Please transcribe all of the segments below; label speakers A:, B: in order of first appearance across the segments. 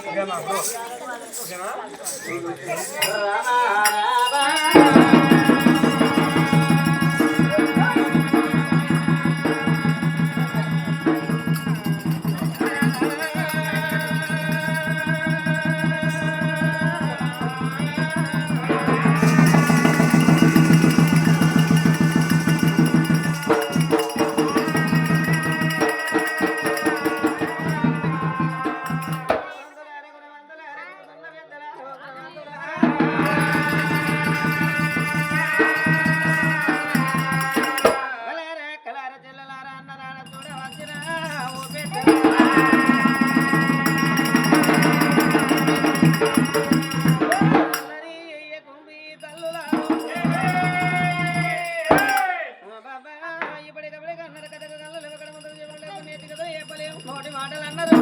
A: ఓకేనా
B: నోటి మాటలు అన్నారు.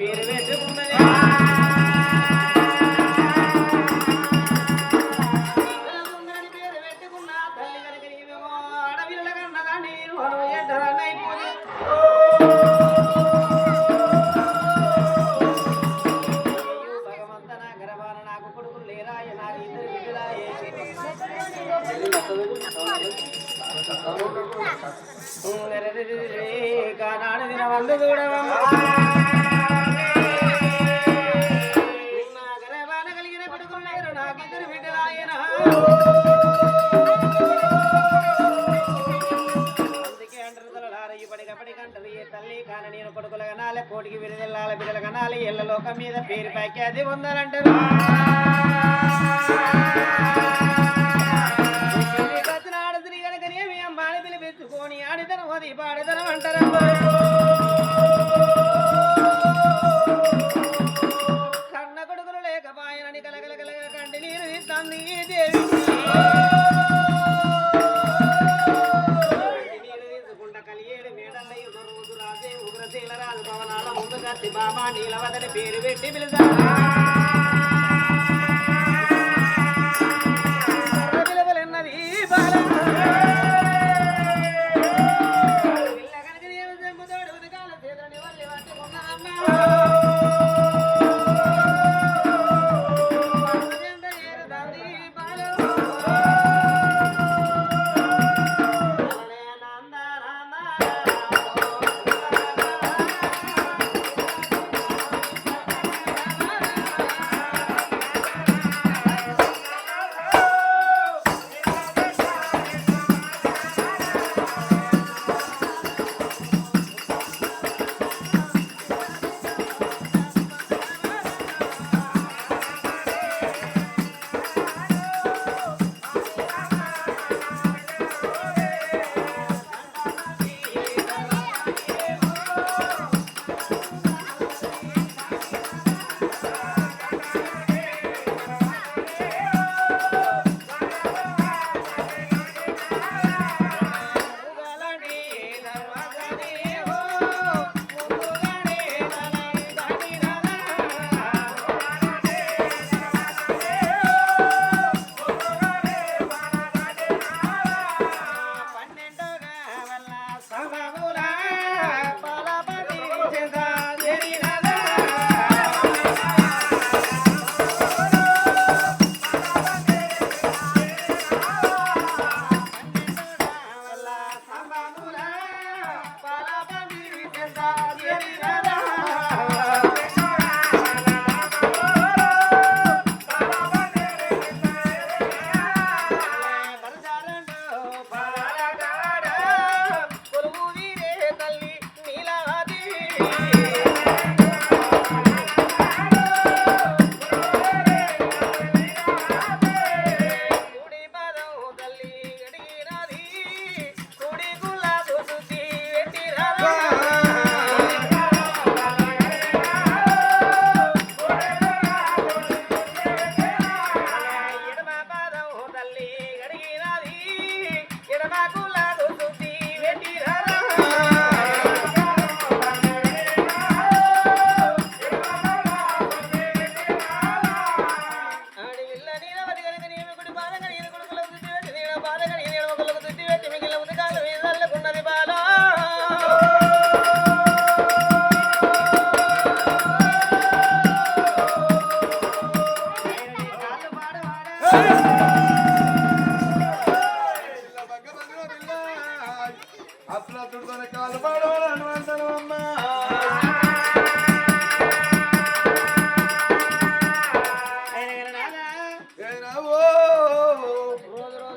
B: పేరు పెట్టుకున్నది కానాడు దిన వందు కూడా కోటికి విడుదల బిడ్డల కనాలి ఇళ్ళ లోకం మీద పేరు పాక్యాది ఉందనంటారు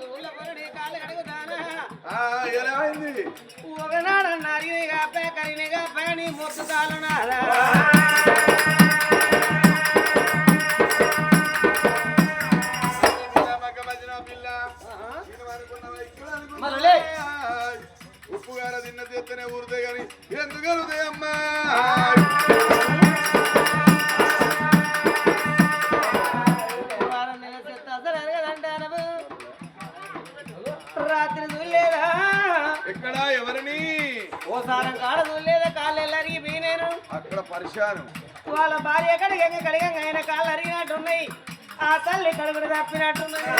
B: ఊళ్ళో పరుడి కాళ్ళు కడుగుతానా
C: ఆ, ఏమైంది
B: ఒకనాడు నరినిగా కరినిగా పని మొత్తు కాలు నాదా
C: ఉప్పు తిన్న చేస్తేనే ఊరుతాయి కానీ ఎందుకు అరుతాయి అమ్మా?
B: రాత్రి చూడలేదా?
C: ఎక్కడ ఎవరిని?
B: ఓసారం కాడ చూడలేదా? కాళ్ళు ఎల్లరిగి నేను
C: అక్కడ పరిశాను.
B: వాళ్ళ భార్య కడిగంగా కడిగంగా ఆయన కాళ్ళు అరిగినట్టున్నాయి ఆ తల్లి కడుగుడు తప్పినట్టున్నాయి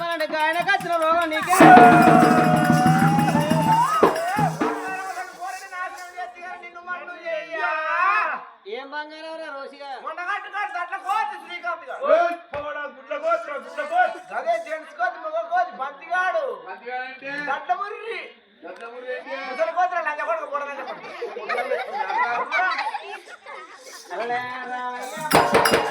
B: తప్పనంటే ఆయనకు వచ్చిన రోగం నీకే. ఏం బంగారం రా రోషిగా
A: అదే జెంట్స్ కోతి మగ కోతి బంతిగాడు.
C: దద్దమురు ఏంటి?
A: ముసలి కోతులు లంజ కొడుకు కూడదని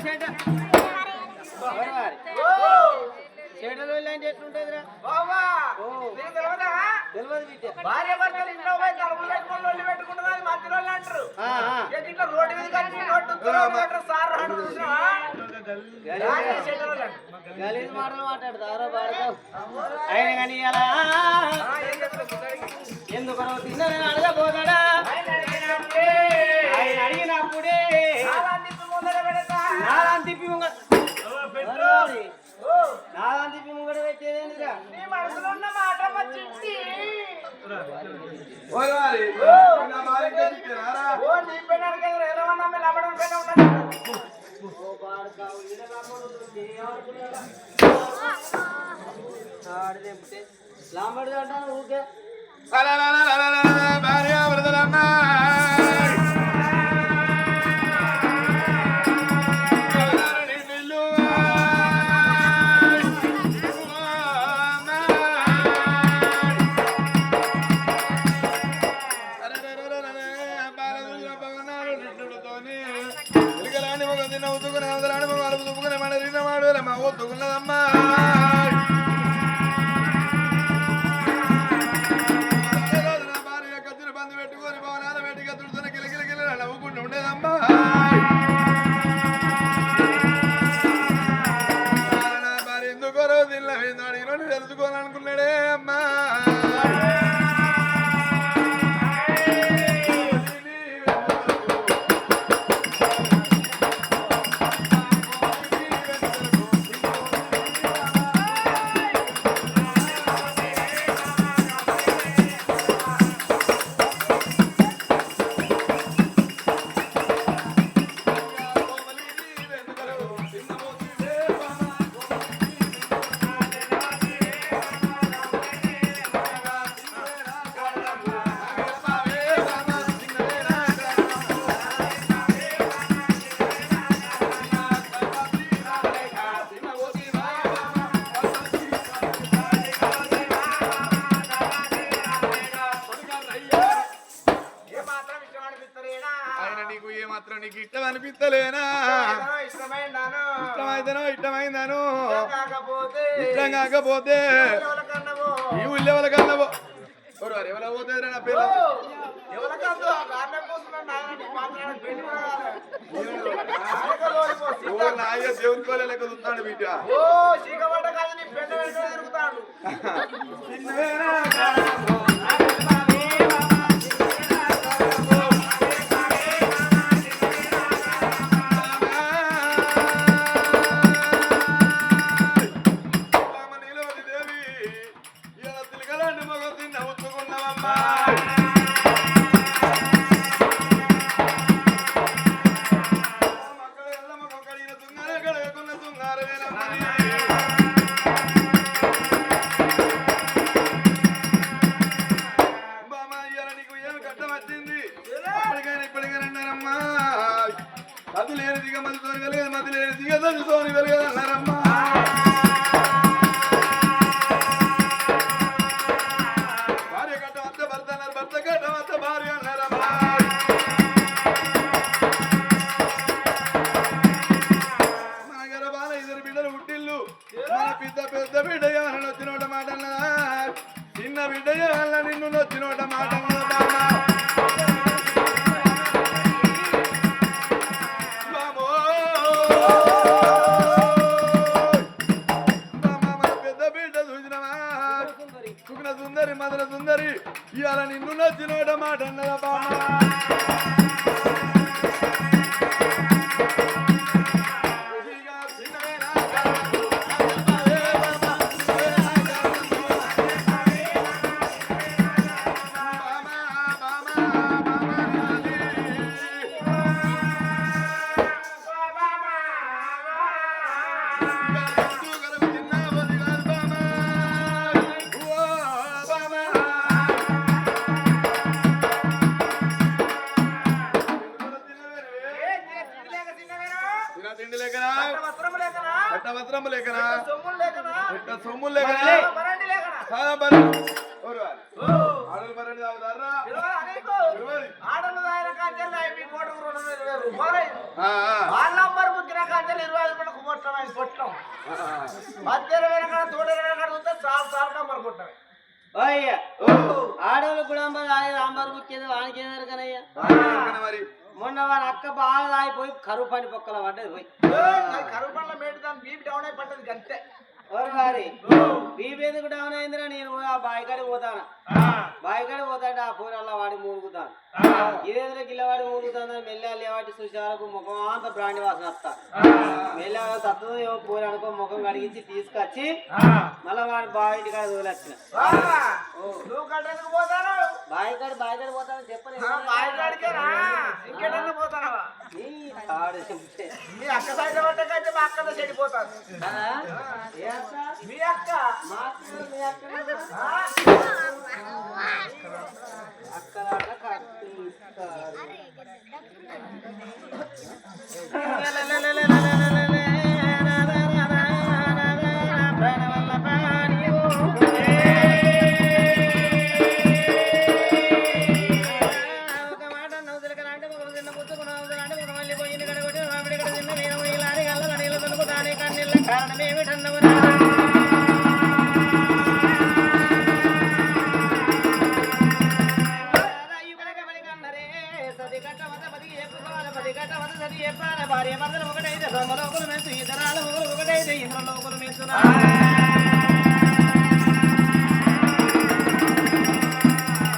B: చెడ్డ ఎవరివారి? చెడ్డలు వెళ్ళి ఎట్లుంటుందిరా
A: బావా
B: ఓ.
A: నీకు తెలియదా?
B: తెలియదు బిడ్డ.
A: భార్య భర్తలు ఇంట్లో పోయి తలుపులు పెట్టుకొని లొల్లి పెట్టుకుంటున్నారు అది మధ్య రోజులు అంటారు.
B: ఆ, ఆ.
A: ఏంటి ఇట్లా రోడ్డు మీద కలిసి రోడ్డు దూరం పెట్టరు సార్ రాడు చూసినావా? రాజే చెడ్డరోళ్ళు అంటారు.
B: గలీజ్ మాటలు మాట్లాడతారా బాడతావు ఆయన కానీ ఎలా
A: ఆ, ఏం చెప్తారు గుడ్డడికి?
B: ఎందుకు తిన్నదని అడగబోతాడా
A: ఓ, నీ ఎలా ఉన్నా మీ పెళ్ళి
B: లాంబడి అంటాను ఊకే
C: అర్థం కాకపోతే? ఈ ఊళ్ళో ఎవరికన్నా ఎవరు పోతే నా పేరు?
A: ఎవరికద్దు? ఆ కారణం కోసం పెద్ద
C: పెద్ద బిడ్డ ఎవరైనా వచ్చినోట మాట చిన్న బిడ్డ ఎవరని
A: తిన్నవేనా?
C: తిండి లేకనా
A: లేకనా?
C: పట్టభద్రము లేకనా? పెట్ట సొమ్ములు లేకనా ఆడలు మరండి తాగుతారా.
A: ఆడలు దాయిన కాంచెలు మీ కోటకు రెండు ఇరవై రూపాయలు.
C: ఆ, ఆ,
A: వాళ్ళ నంబర్ బుక్కిన కాంచెలు ఇరవై ఐదు రూపాయలకు కొట్టడం అవి కొట్టడం.
C: ఆ.
A: మధ్య ఇరవై కాడ తోట ఇరవై కాడ చూస్తే చాలు చాలు నంబర్ కొట్టడం.
B: అయ్యా ఆడవాళ్ళు కూడా రాంబారు ముఖ్యది వానికి ఏదారు కనయ్యా
C: ఎక్కడ మరి
B: మొన్న వాని అక్క బాగా తాగిపోయి కరువు పని పొక్కల పడ్డది పోయి.
A: కరువు పండ్ల మేటు దాని బీపీ డౌన్ అయి పడ్డది అంతే
B: ఎవరు గారి బీపీ ఎందుకు డౌన్ అయిందిరా? నేను ఆ బావి కాడికి పోతాను? బావి కాడికి పోతాంటే ఆ పూరల్లా వాడి మూలుగుతాను. ఇదేదో గిల్లవాడి మూలుగుతాను మెల్లె లేవాటి చూసేవాళ్ళకు ముఖం అంత బ్రాండి వాసన వస్తా. మెల్లె తత్తుదో ఏమో పూరి అనుకో ముఖం కడిగించి తీసుకొచ్చి మళ్ళీ వాడి బావి కాడ
A: పోతాను
B: బావి కాడి బావి కాడి పోతాను చెప్పలేదు
A: ఆ, బావి కాడికేనా ఇంకేటన్నా పోతానవా
B: నీ కాడు చెప్తే
A: మీ అక్క సైడ్ పట్టకైతే మా అక్కతో చెడిపోతాను? మీ అక్క?
B: అక్క,